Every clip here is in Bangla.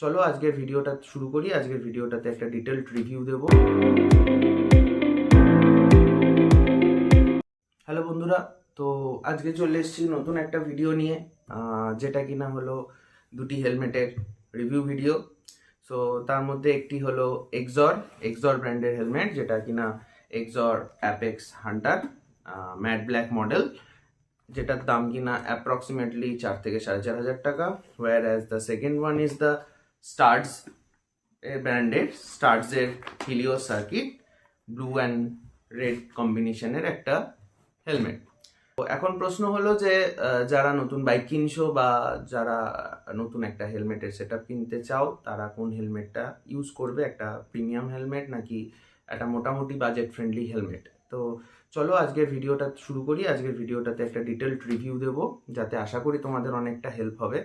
চলো আজকের ভিডিওটা শুরু করি। আজকের ভিডিওটাতে একটা ডিটেলড রিভিউ দেবো। হ্যালো বন্ধুরা, তো আজকে চলে এসেছি নতুন একটা ভিডিও নিয়ে যেটা কিনা হলো দুটি হেলমেটের রিভিউ ভিডিও সো তার মধ্যে একটি হলো এক্সর এক্সর ব্র্যান্ডের হেলমেট যেটা কিনা Axor apex hunter matte black model যেটার দাম কিনা অ্যাপ্রক্সিমেটলি চার থেকে সাড়ে চার হাজার টাকা। Whereas the second one is the Studds এর ব্র্যান্ডের স্টার্টসের হিলিও সার্কিট ব্লু অ্যান্ড রেড কম্বিনেশনের একটা হেলমেট তো এখন প্রশ্ন হলো যে যারা নতুন বাইক কিনছো বা যারা নতুন একটা হেলমেটের সেট কিনতে চাও, তারা কোন হেলমেটটা ইউজ করবে? একটা প্রিমিয়াম হেলমেট নাকি একটা মোটামুটি বাজেট ফ্রেন্ডলি হেলমেট তো চলো আজকের ভিডিওটা শুরু করি। আজকের ভিডিওটাতে একটা ডিটেলড রিভিউ দেব, যাতে আশা করি তোমাদের অনেকটা হেল্প হবে।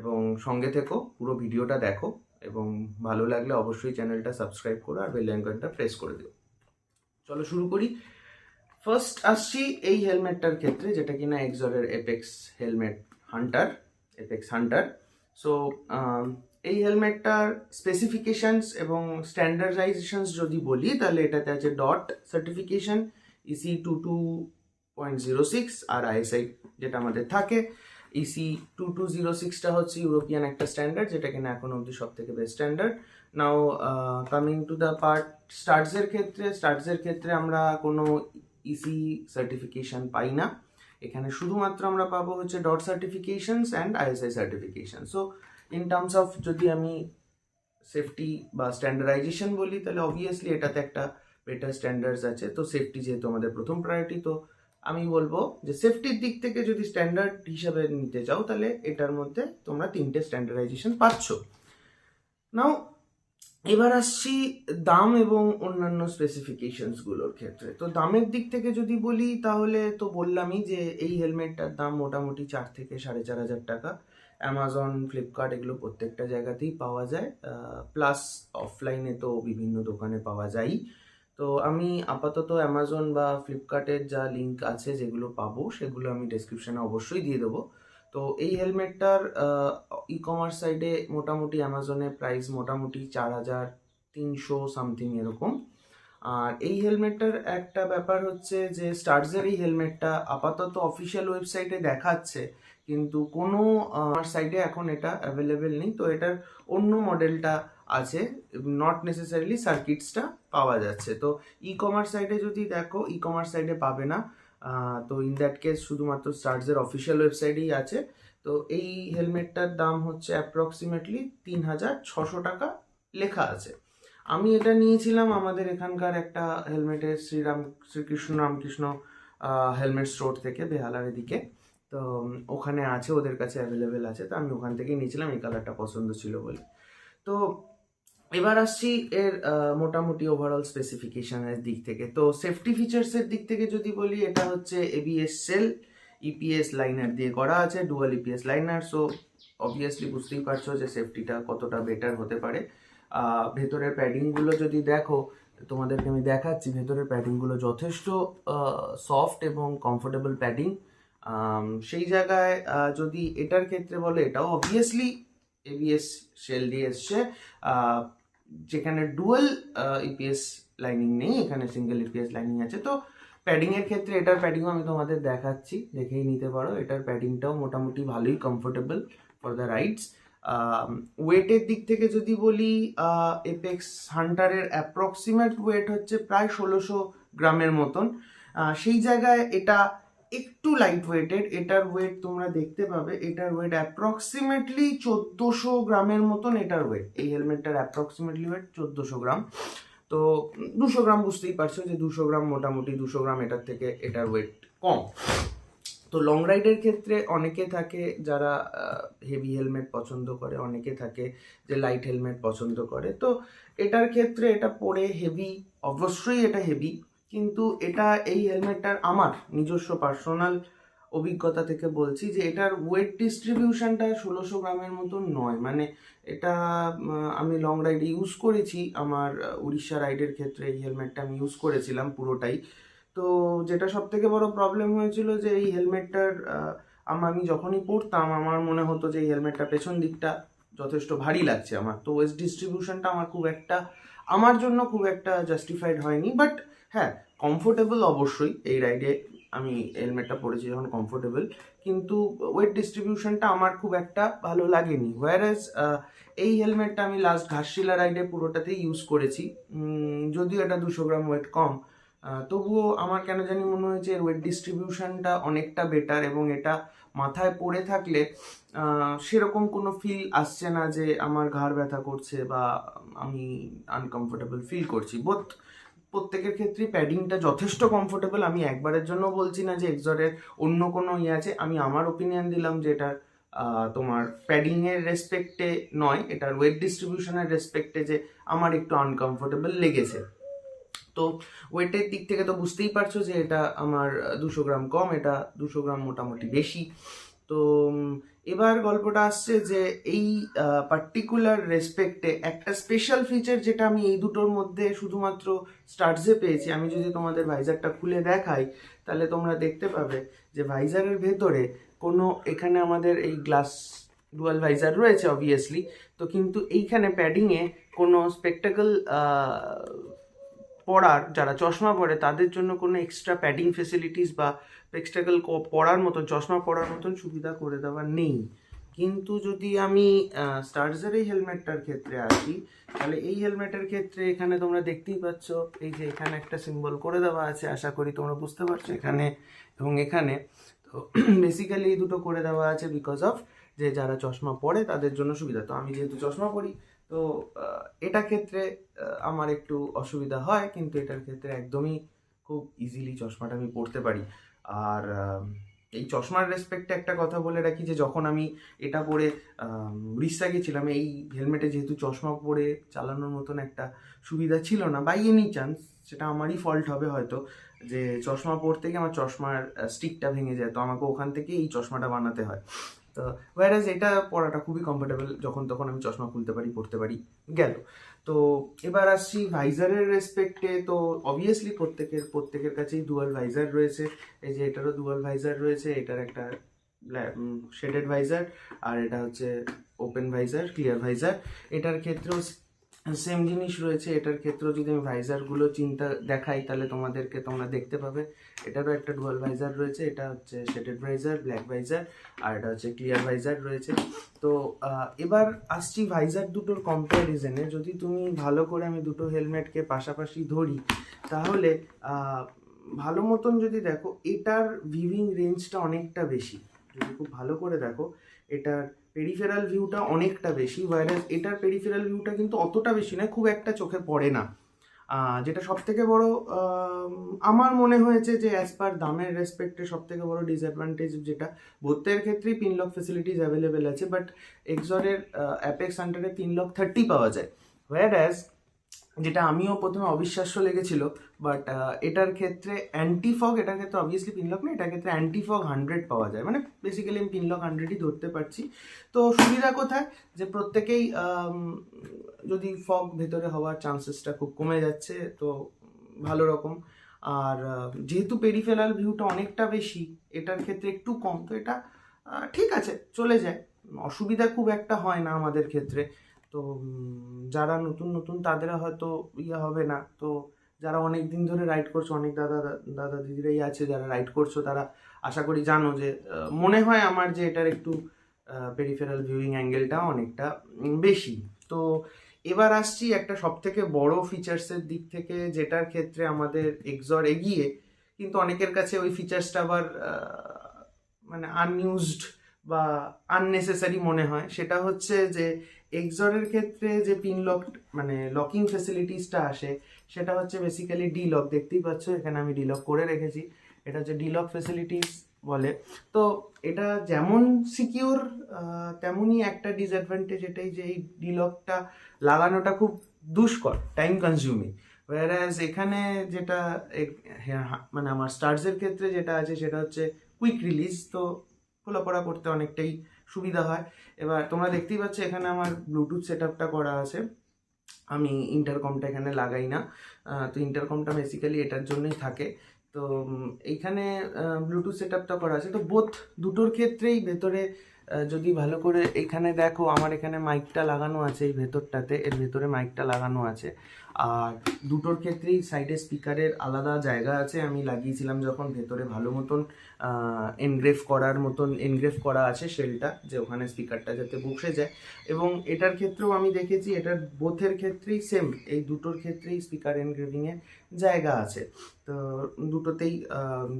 এবং সঙ্গে থেকো, পুরো ভিডিওটা দেখো এবং ভালো লাগলে অবশ্যই চ্যানেলটা সাবস্ক্রাইব করো আর বেল আইকনটা প্রেস করে দিও। চলো শুরু করি। ফার্স্ট আসছি এই হেলমেটটার ক্ষেত্রে, যেটা কিনা এক্সরের Apex helmet Hunter Apex Hunter so এই হেলমেটটার স্পেসিফিকেশনস এবং স্ট্যান্ডার্ডাইজেশনস যদি বলি, তাহলে এটাতে আছে DOT certification EC two two point zero six আর আইএসআই যেটা আমাদের থাকে। ইসি টু টু জিরো সিক্সটা হচ্ছে ইউরোপিয়ান একটা স্ট্যান্ডার্ড যেটা কিনা এখন অবধি সব থেকে best standard now coming to the part স্টার্টসের ক্ষেত্রে স্টার্টসের ক্ষেত্রে আমরা কোনো ইসি সার্টিফিকেশন পাই না। এখানে শুধুমাত্র আমরা পাবো হচ্ছে DOT certifications and ISI certification so in terms of যদি আমি সেফটি বা স্ট্যান্ডার্ডাইজেশন বলি, তাহলে অবভিয়াসলি এটাতে একটা বেটার স্ট্যান্ডার্ডস আছে। তো সেফটি যেহেতু আমাদের প্রথম প্রায়োরিটি তো আমি বলব যে সেফটির দিক থেকে যদি স্ট্যান্ডার্ড হিসাবে নিতে চাও তাহলে এটার মধ্যে তোমরা তিনটে স্ট্যান্ডার্ডাইজেশন পাচ্ছ। নাও এবার আসছি দাম এবং অন্যান্য স্পেসিফিকেশনসগুলোর ক্ষেত্রে। তো দামের দিক থেকে যদি বলি, তাহলে তো বললামই যে এই হেলমেটটার দাম মোটামুটি চার থেকে সাড়ে চার হাজার টাকা। অ্যামাজন ফ্লিপকার্ট এগুলো প্রত্যেকটা জায়গাতেই পাওয়া যায়। প্লাস অফলাইনে তো বিভিন্ন দোকানে পাওয়া যায় তো আমি আপাতত অ্যামাজন বা ফ্লিপকার্টের যা লিঙ্ক আছে যেগুলো পাবো, সেগুলো আমি ডেসক্রিপশনে অবশ্যই দিয়ে দেবো। তো এই হেলমেটটার ই কমার্স সাইডে মোটামুটি অ্যামাজনে প্রাইস মোটামুটি চার হাজার তিনশো সামথিং এরকম। আর এই হেলমেটটার একটা ব্যাপার হচ্ছে যে স্টার্সের এই হেলমেটটা আপাতত অফিসিয়াল ওয়েবসাইটে দেখাচ্ছে, কিন্তু কোনো আমার সাইডে এখন এটা অ্যাভেলেবেল নেই। তো এটার অন্য মডেলটা আছে নট নেসেসারিলি সার্কিটসটা পাওয়া যাচ্ছে। তো ই কমার্স সাইডে যদি দেখো ই কমার্স সাইডে পাবে না। তো ইন দ্যাট কেস শুধুমাত্র স্টার্সের অফিসিয়াল ওয়েবসাইটেই আছে। তো এই হেলমেটটার দাম হচ্ছে অ্যাপ্রক্সিমেটলি তিন হাজার ছশো টাকা লেখা আছে। আমি এটা নিয়েছিলাম আমাদের এখানকার একটা হেলমেটের শ্রীরাম, শ্রীকৃষ্ণ রামকৃষ্ণ হেলমেট স্টোর থেকে বেহালার এদিকে। তো ওখানে আছে, ওদের কাছে অ্যাভেলেবেল আছে। তো আমি ওখান থেকেই নিয়েছিলাম, এই কালারটা পছন্দ ছিল বলে। তো এবার আসছি এর মোটামুটি ওভারঅল স্পেসিফিকেশনের দিক থেকে। তো সেফটি ফিচার্সের দিক থেকে যদি বলি, এটা হচ্ছে এবিএস সেল ইপিএস লাইনার দিয়ে করা আছে dual EPS liner so obviously বুঝতেই পারছ যে সেফটিটা কতটা বেটার হতে পারে। ভেতরের প্যাডিংগুলো যদি দেখো, তোমাদেরকে আমি দেখাচ্ছি, ভেতরের প্যাডিংগুলো যথেষ্ট সফট এবং কমফোর্টেবল প্যাডিং সেই জায়গায় যদি এটার ক্ষেত্রে বলে, এটাও অবভিয়াসলি এবিএস সেল দিয়ে এসছে। যেখানে ডুয়াল ইপিএস লাইনিং নেই, এখানে সিঙ্গেল ইপিএস লাইনিং আছে। তো প্যাডিং এর ক্ষেত্রে এটার প্যাডিংও আমি তোমাদের দেখাচ্ছি, দেখেই নিতে পারো। এটার প্যাডিংটাও মোটামুটি ভালোই কমফোর্টেবল ফর দ্য রাইডস ওয়েটের দিক থেকে যদি বলি এপেক্স হান্টারের অ্যাপ্রক্সিমেট ওয়েট হচ্ছে প্রায় ষোলোশো গ্রামের মতন। সেই জায়গায় এটা একটু লাইট ওয়েটেড এটার ওয়েট তোমরা দেখতে পাবে, এটার ওয়েট অ্যাপ্রক্সিমেটলি চোদ্দোশো গ্রামের মতন এটার ওয়েট এই হেলমেটটার অ্যাপ্রক্সিমেটলি ওয়েট চোদ্দোশো গ্রাম। তো দুশো গ্রাম বুঝতেই পারছ যে দুশো গ্রাম, মোটামুটি দুশো গ্রাম এটার থেকে এটার ওয়েট কম। তো লং রাইডের ক্ষেত্রে অনেকে থাকে যারা হেভি হেলমেট পছন্দ করে, অনেকে থাকে যে লাইট হেলমেট পছন্দ করে। তো এটার ক্ষেত্রে এটা পরে হেভি অবশ্যই এটা হেভি কিন্তু এটা এই হেলমেটটার আমার নিজস্ব পার্সোনাল অভিজ্ঞতা থেকে বলছি যে এটার ওয়েট ডিস্ট্রিবিউশনটা ষোলোশো গ্রামের মতো নয়। মানে এটা আমি লং রাইডে ইউজ করেছি। আমার উড়িষ্যা রাইডের ক্ষেত্রে এই হেলমেটটা আমি ইউজ করেছিলাম পুরোটাই। তো যেটা সব থেকে বড় প্রবলেম হয়েছিল যে এই হেলমেটটার আমি যখনই পরতাম, আমার মনে হতো যে এই হেলমেটটা পেছন দিকটা যথেষ্ট ভারী লাগছে আমার। তো ওয়েস্ট ডিস্ট্রিবিউশনটা আমার খুব একটা, আমার জন্য খুব একটা জাস্টিফাইড হয়নি। বাট হ্যাঁ কমফোর্টেবল অবশ্যই। এই রাইডে আমি হেলমেটটা পরেছি যখন কমফোর্টেবল কিন্তু ওয়েট ডিস্ট্রিবিউশনটা আমার খুব একটা ভালো লাগেনি। হোয়ারাজ এই হেলমেটটা আমি লাস্ট ঘাসশিলা রাইডে পুরোটাতেই ইউজ করেছি। যদিও এটা দুশো গ্রাম ওয়েট কম তবুও আমার কেন জানি মনে হয়েছে এর ওয়েট ডিস্ট্রিবিউশনটা অনেকটা বেটার এবং এটা মাথায় পড়ে থাকলে সেরকম কোনো ফিল আসছে না যে আমার ঘাড় ব্যথা করছে বা আমি আনকমফোর্টেবল ফিল করছি। বোধ প্রত্যেকের ক্ষেত্রে প্যাডিংটা যথেষ্ট কমফোর্টেবল আমি একবারের জন্য বলছি না যে এক্সরের অন্য কোনো ইয়ে আছে। আমি আমার ওপিনিয়ন দিলাম যে এটা তোমার প্যাডিংয়ের রেসপেক্টে নয় এটার ওয়েট ডিস্ট্রিবিউশনের রেসপেক্টে যে আমার একটু আনকমফোর্টেবল লেগেছে। তো ওয়েটের দিক থেকে তো বুঝতেই পারছ যে এটা আমার দুশো গ্রাম কম, এটা দুশো গ্রাম মোটামুটি বেশি। তো এবার গল্পটা আসছে যে এই পার্টিকুলার রেসপেক্টে একটা স্পেশাল ফিচার যেটা আমি এই দুটোর মধ্যে শুধুমাত্র স্টার্টসে পেয়েছি। আমি যদি তোমাদের ভাইজারটা খুলে দেখাই, তাহলে তোমরা দেখতে পাবে যে ভাইজারের ভেতরে কোনো, এখানে আমাদের এই গ্লাস ডুয়াল ভাইজার রয়েছে অবভিয়াসলি তো কিন্তু এইখানে প্যাডিংয়ে কোনো স্পেকটাকল পড়ার, যারা চশমা পরে তাদের জন্য কোনো এক্সট্রা প্যাডিং ফেসিলিটিস বা স্পেকটাকল পড়ার মতন চশমা পরার মতন সুবিধা করে দেওয়া নেই। কিন্তু যদি আমি স্টার্সের এই হেলমেটটার ক্ষেত্রে আসি, তাহলে এই হেলমেটের ক্ষেত্রে এখানে তোমরা দেখতেই পাচ্ছ, এই যে এখানে একটা সিম্বল করে দেওয়া আছে, আশা করি তোমরা বুঝতে পারছ এখানে এবং এখানে। তো বেসিক্যালি এই দুটো করে দেওয়া আছে বিকজ অফ যে যারা চশমা পরে তাদের জন্য সুবিধা। তো আমি যেহেতু চশমা পরি তো এটা ক্ষেত্রে আমার একটু অসুবিধা হয়, কিন্তু এটার ক্ষেত্রে একদমই খুব ইজিলি চশমাটা আমি পরতে পারি। আর এই চশমার রেসপেক্টে একটা কথা বলে রাখি যে, যখন আমি এটা পরে উড়িষ্যা গেছিলাম, এই হেলমেটে যেহেতু চশমা পরে চালানোর মতন একটা সুবিধা ছিল না বাই এনি চান্স সেটা আমারই ফল্ট হবে হয়তো, যে চশমা পরতে গিয়ে আমার চশমার স্টিকটা ভেঙে যায়, তো আমাকে ওখান থেকে এই চশমাটা বানাতে হয়। তো ওয়ারাজ এটা পড়াটা খুবই কমফোর্টেবল যখন তখন আমি চশমা খুলতে পারি, পড়তে পারি, গেল। তো এবার আসছি ভাইজারের রেসপেক্টে তো অবভিয়াসলি প্রত্যেকের প্রত্যেকের কাছেই ডুয়াল ভাইজার রয়েছে। এই যে এটারও ডুয়াল ভাইজার রয়েছে, এটার একটা শেডেড ভাইজার আর এটা হচ্ছে ওপেন ভাইজার ক্লিয়ার ভাইজার এটার ক্ষেত্রেও সেম জিনিস রয়েছে এটার ক্ষেত্রেও যদি আমি ভাইজারগুলো চিন্তা দেখাই, তাহলে তোমাদেরকে তোমরা দেখতে পাবে। এটারও একটা ডুয়াল ভাইজার রয়েছে, এটা হচ্ছে শেডেড ভাইজার ব্ল্যাক ভাইজার আর এটা হচ্ছে ক্লিয়ার ভাইজার রয়েছে। তো এবার আসছি ভাইজার দুটোর কম্প্যারিজনে যদি তুমি ভালো করে আমি দুটো হেলমেটকে পাশাপাশি ধরি, তাহলে ভালো মতন যদি দেখো, এটার ভিভিং রেঞ্জটা অনেকটা বেশি। যদি খুব ভালো করে দেখো, এটার পেরিফেরাল ভিউটা অনেকটা বেশি ভাইরাস এটার পেরিফেরাল ভিউটা কিন্তু অতটা বেশি না খুব একটা চোখে পড়ে না। যেটা সব থেকে বড়ো আমার মনে হয়েছে যে অ্যাজ পার দামের রেসপেক্টে সব থেকে বড় ডিসঅ্যাডভান্টেজ যেটা বোত্তের ক্ষেত্রেই তিন লক ফেসিলিটিস অ্যাভেলেবেল আছে বাট এক্সরের অ্যাপেক্স আন্ডারে তিন লক থার্টি পাওয়া যায়। হোয়ার যেটা আমিও প্রথমে অবিশ্বাস্য লেগেছিল বাট এটার ক্ষেত্রে অ্যান্টিফগ এটার ক্ষেত্রে অবভিয়াসলি পিনলক না, এটার ক্ষেত্রে অ্যান্টিফগ হান্ড্রেড পাওয়া যায়। মানে বেসিক্যালি আমি পিনলক হান্ড্রেডই ধরতে পারছি। তো সুবিধা কোথায়? যে প্রত্যেকেই যদি ফগ ভেতরে হওয়ার চান্সেসটা খুব কমে যাচ্ছে, তো ভালো রকম। আর যেহেতু পেরিফেরাল ভিউটা অনেকটা বেশি, এটার ক্ষেত্রে একটু কম, তো এটা ঠিক আছে, চলে যায়। অসুবিধা খুব একটা হয় না আমাদের ক্ষেত্রে। তো যারা নতুন নতুন তাদের হয়তো ইয়ে হবে না। তো যারা অনেক দিন ধরে রাইড করছ, অনেক দাদা দাদা দিদিরাই আছে যারা রাইড করছ, তারা আশা করি জানো যে মনে হয় আমার যে এটার একটু পেরিফেরাল ভিউইং অ্যাঙ্গেলটা অনেকটা বেশি। তো এবার আসছি একটা সব থেকে বড় ফিচার্সের দিক থেকে, যেটার ক্ষেত্রে আমাদের এক্সর এগিয়ে, কিন্তু অনেকের কাছে ওই ফিচার্সটা আবার মানে আনইউজড বা আননেসেসারি মনে হয় সেটা হচ্ছে যে এক্সরের ক্ষেত্রে যে পিন লক মানে লকিং ফেসিলিটিসটা আসে সেটা হচ্ছে বেসিক্যালি ডি লক দেখতেই পাচ্ছ এখানে আমি ডি লক করে রেখেছি। এটা হচ্ছে ডি লক ফেসিলিটিস বলে। তো এটা যেমন সিকিউর তেমনই একটা ডিসঅ্যাডভান্টেজ এটাই যে এই ডি লকটা লাগানোটা খুব দুষ্কর টাইম কনজিউমিং ওয়ারাজ এখানে যেটা হ্যাঁ, মানে আমার স্টার্সের ক্ষেত্রে যেটা আছে সেটা হচ্ছে কুইক রিলিজ তো খোলাপড়া করতে অনেকটাই সুবিধা হয়। এবার তোমরা দেখতেই পাচ্ছ এখানে আমার ব্লুটুথ সেট করা আছে। আমি ইন্টারকমটা এখানে লাগাই না। তো ইন্টারকমটা বেসিক্যালি এটার জন্যই থাকে। তো এইখানে ব্লুটুথ সেট করা আছে। তো বোথ দুটোর ক্ষেত্রেই ভেতরে যদি ভালো করে এখানে দেখো, আমার এখানে মাইকটা লাগানো আছে, এই ভেতরটাতে, এর ভেতরে মাইকটা লাগানো আছে। আর দুটোর ক্ষেত্রেই সাইডে স্পিকারের আলাদা জায়গা আছে। আমি লাগিয়েছিলাম যখন ভেতরে ভালো মতন এনগ্রেভ করার মতন এনগ্রেভ করা আছে শেলটা যে ওখানে স্পিকারটা যাতে বসে যায়। এবং এটার ক্ষেত্রেও আমি দেখেছি এটার বোথের ক্ষেত্রেই সেম এই দুটোর ক্ষেত্রেই স্পিকার এনগ্রেভিংয়ের জায়গা আছে। তো দুটোতেই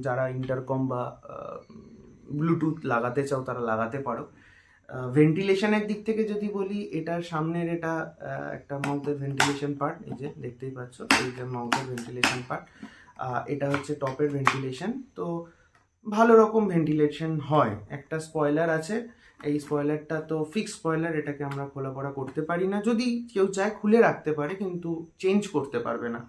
যারা ইন্টারকম বা ব্লুটুথ লাগাতে চাও, তারা লাগাতে পারো। ভেন্টিলেশনের দিক থেকে যদি বলি, এটার সামনের এটা একটা মাউথের ভেন্টিলেশন পার্ট, এই যে দেখতেই পাচ্ছ, এই যে মাউথের ভেন্টিলেশন পার্ট। এটা হচ্ছে টপের ভেন্টিলেশন। তো ভালো রকম ভেন্টিলেশন হয়। একটা স্পয়লার আছে, এই স্পয়লারটা তো ফিক্স স্পয়লার, এটাকে আমরা খোলা পড়া করতে পারি না। যদি কেউ চায় খুলে রাখতে পারে, কিন্তু চেঞ্জ করতে পারবে না।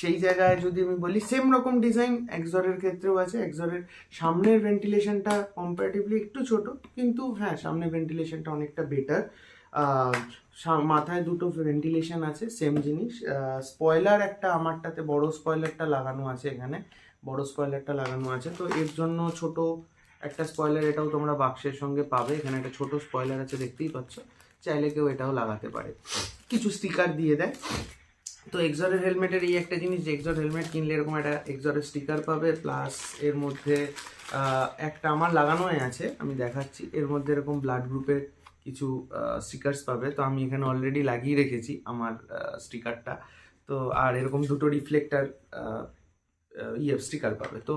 সেই জায়গায় যদি আমি বলি সেম রকম ডিজাইন এক্সরের ক্ষেত্রেও আছে এক্সরের সামনের ভেন্টিলেশনটা কম্পারেটিভলি একটু ছোট, কিন্তু হ্যাঁ সামনের ভেন্টিলেশনটা অনেকটা বেটার মাথায় দুটো ভেন্টিলেশন আছে সেম জিনিস। স্পয়লার একটা আমারটাতে, বড় স্পয়লারটা লাগানো আছে এখানে, বড় স্পয়লারটা লাগানো আছে। তো এর জন্য ছোট একটা স্পয়লার এটাও তোমরা বাক্সের সঙ্গে পাবে। এখানে একটা ছোট স্পয়লার আছে, দেখতেই পাচ্ছ। চাইলে কেউ এটাও লাগাতে পারে। কিছু স্টিকার দিয়ে দেয়। তো এক্সরের হেলমেটের এই একটা জিনিস যে এক্সর হেলমেট কিনলে এরকম একটা এক্সরের স্টিকার পাবে প্লাস এর মধ্যে একটা আমার লাগানোই আছে, আমি দেখাচ্ছি। এর মধ্যে এরকম ব্লাড গ্রুপের কিছু স্টিকার্স পাবে। তো আমি এখানে অলরেডি লাগিয়ে রেখেছি আমার স্টিকারটা তো আর এরকম দুটো রিফ্লেক্টার ইয়ে স্টিকার পাবে। তো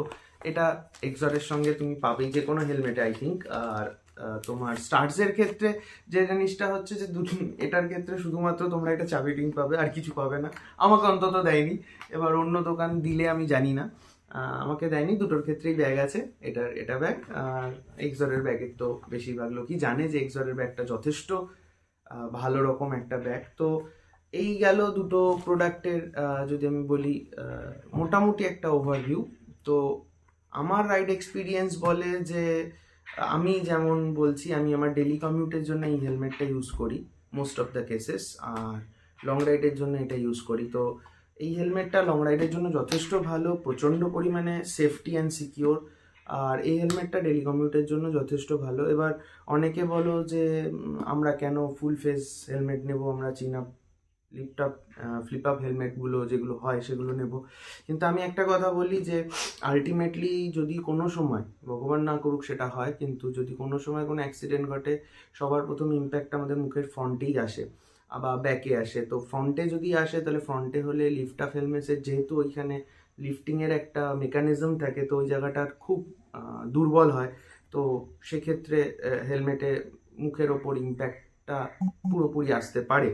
এটা এক্সরের সঙ্গে তুমি পাবেই যে কোনো হেলমেটে আই থিঙ্ক আর তোমার স্টার্টসের ক্ষেত্রে যে জিনিসটা হচ্ছে যে দুটো, এটার ক্ষেত্রে শুধুমাত্র তোমরা একটা চাবি রিং পাবে, আর কিছু পাবে না। আমাকে অন্তত দেয়নি। এবার অন্য দোকান দিলে আমি জানি না। আমাকে দেয়নি, দুটোর ক্ষেত্রেই ব্যাগ আছে। এটার, এটা ব্যাগ আর এক্সরের ব্যাগের তো বেশিরভাগ লোকই জানে যে এক্সরের ব্যাগটা যথেষ্ট ভালো রকম একটা ব্যাগ তো এই গেল দুটো প্রোডাক্টের যদি আমি বলি মোটামুটি একটা ওভারভিউ তো আমার রাইড এক্সপিরিয়েন্স বলে যে আমি যেমন বলছি, আমি আমার ডেলি কমিউটের জন্য এই হেলমেটটা ইউজ করি মোস্ট অফ দ্য কেসেস আর লং রাইডের জন্য এটা ইউজ করি। তো এই হেলমেটটা লং রাইডের জন্য যথেষ্ট ভালো, প্রচণ্ড পরিমাণে সেফটি অ্যান্ড সিকিওর আর এই হেলমেটটা ডেলি কমিউটের জন্য যথেষ্ট ভালো। এবার অনেকে বলো যে আমরা কেন ফুল ফেস হেলমেট নেব? আমরা চীনা লিফট আপ ফ্লিপ আপ হেলমেটগুলো যেগুলো হয় সেগুলো নেব। কিন্তু আমি একটা কথা বলি যে আলটিমেটলি যদি কোনো সময়, ভগবান না করুক সেটা হয়, কিন্তু যদি কোনো সময় কোনো অ্যাক্সিডেন্ট ঘটে, সবার প্রথম ইম্প্যাক্ট আমাদের মুখের ফ্রন্টেই আসে, আবার ব্যাকে আসে। তো ফ্রন্টে যদি আসে, তাহলে ফ্রন্টে হলে লিফট আপ হেলমেটের যেহেতু ওইখানে লিফটিংয়ের একটা মেকানিজম থাকে, তো ওই জায়গাটার খুব দুর্বল হয়। তো সেক্ষেত্রে হেলমেটে মুখের ওপর ইম্প্যাক্টটা পুরোপুরি আসতে পারে।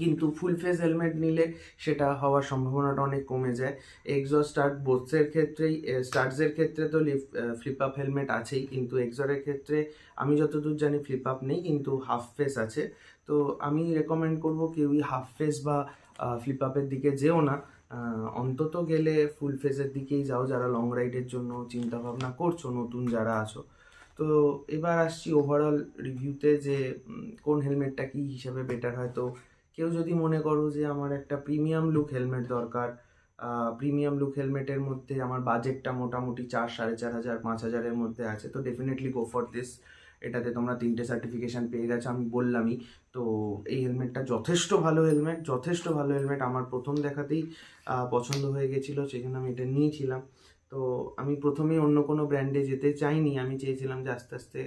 কিন্তু ফুল ফেস হেলমেট নিলে সেটা হওয়ার সম্ভাবনাটা অনেক কমে যায়। এক্সর স্টার্ট বোথসের ক্ষেত্রেই স্টার্টসের ক্ষেত্রে তো লিফ ফ্লিপ আপ হেলমেট আছেই, কিন্তু এক্সরের ক্ষেত্রে আমি যতদূর জানি ফ্লিপ আপ নেই, কিন্তু হাফ ফেস আছে। তো আমি রেকমেন্ড করব কেউই হাফ ফেস বা ফ্লিপ আপের দিকে যেও না। অন্তত গেলে ফুল ফেসের দিকেই যাও, যারা লং রাইডের জন্য চিন্তা ভাবনা করছ, নতুন যারা আছো। তো এবার আসছি ওভারঅল রিভিউতে যে কোন হেলমেটটা কি হিসাবে বেটার হয়, তো কেউ যদি মনে করো যে আমার একটা প্রিমিয়াম লুক হেলমেট দরকার প্রিমিয়াম লুক হেলমেটের মধ্যে আমার বাজেটটা মোটামুটি চার, সাড়ে চার হাজার, পাঁচ হাজারের মধ্যে আছে, তো ডেফিনেটলি গো ফর দিস এটাতে তোমরা তিনটে সার্টিফিকেশান পেয়ে গেছো, আমি বললামই। তো এই হেলমেটটা যথেষ্ট ভালো হেলমেট যথেষ্ট ভালো হেলমেট আমার প্রথম দেখাতেই পছন্দ হয়ে গেছিল সেখানে আমি এটা নিয়েছিলাম। তো আমি প্রথমেই অন্য কোনো ব্র্যান্ডে যেতে চাইনি, আমি চেয়েছিলাম যে আস্তে আস্তে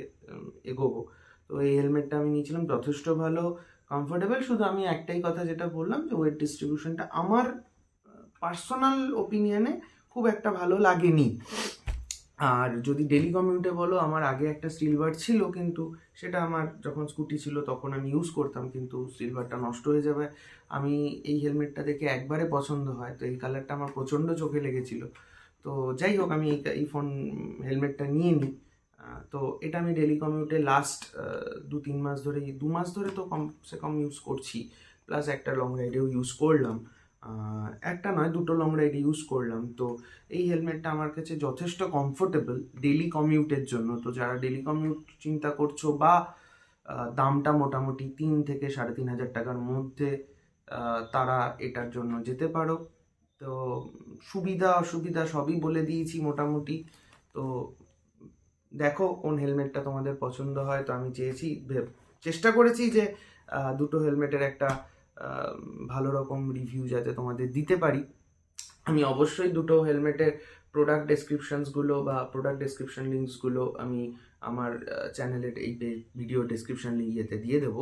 এগোবো। তো এই হেলমেটটা আমি নিয়েছিলাম, যথেষ্ট ভালো। কমফোর্টেবল শুধু আমি একটাই কথা যেটা বললাম যে ওয়েট ডিস্ট্রিবিউশনটা আমার পার্সোনাল ওপিনিয়নে খুব একটা ভালো লাগেনি। আর যদি ডেলি কমিউটে বলো, আমার আগে একটা সিলভার ছিল কিন্তু সেটা আমার যখন স্কুটি ছিল তখন আমি ইউজ করতাম কিন্তু সিলভারটা নষ্ট হয়ে যাবে। আমি এই হেলমেটটা দেখে একবারে পছন্দ হয়, তো এই কালারটা আমার প্রচণ্ড চোখে লেগেছিল। তো যাই হোক, আমি এই ফোন হেলমেটটা নিয়ে নিই। তো এটা আমি ডেলি কমিউটে লাস্ট দু তিন মাস ধরে, দু মাস ধরে তো কমসে কম ইউজ করছি। প্লাস একটা লং রাইডেও ইউজ করলাম। একটা নয়, দুটো লং রাইডে ইউজ করলাম। তো এই হেলমেটটা আমার কাছে যথেষ্ট কমফোর্টেবল ডেলি কমিউটের জন্য। তো যারা ডেলি কমিউট চিন্তা করছ বা দামটা মোটামুটি তিন থেকে সাড়ে তিন হাজার টাকার মধ্যে তারা এটার জন্য যেতে পারো। তো সুবিধা অসুবিধা সবই বলে দিয়েছি মোটামুটি। তো দেখো কোন হেলমেটটা তোমাদের পছন্দ হয়, তো আমি চেয়েছি চেষ্টা করেছি যে দুটো হেলমেটের একটা ভালো রকম রিভিউ যাতে তোমাদের দিতে পারি। আমি অবশ্যই দুটো হেলমেটের প্রোডাক্ট ডেসক্রিপশনসগুলো বা প্রোডাক্ট ডেসক্রিপশন লিঙ্কসগুলো আমি আমার চ্যানেলের এই ভিডিও ডেসক্রিপশন লিঙ্কেতে দিয়ে দেবো,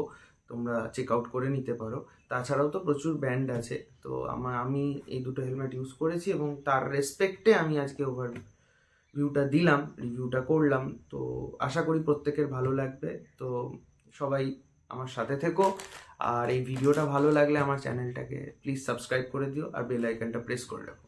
তোমরা চেক আউট করে নিতে পারো। তাছাড়াও তো প্রচুর ব্যান্ড আছে, তো আমার আমি এই দুটো হেলমেট ইউজ করেছি এবং তার রেসপেক্টে আমি আজকে ওভার ভিউটা দিলাম রিভিউটা করলাম, তো আশা করি প্রত্যেকের ভালো লাগবে। তো সবাই আমার সাথে থেকো। আর এই ভিডিওটা ভালো লাগলে আমার চ্যানেলটাকে প্লিজ সাবস্ক্রাইব করে দিও আর বেল আইকনটা প্রেস করে রাখো।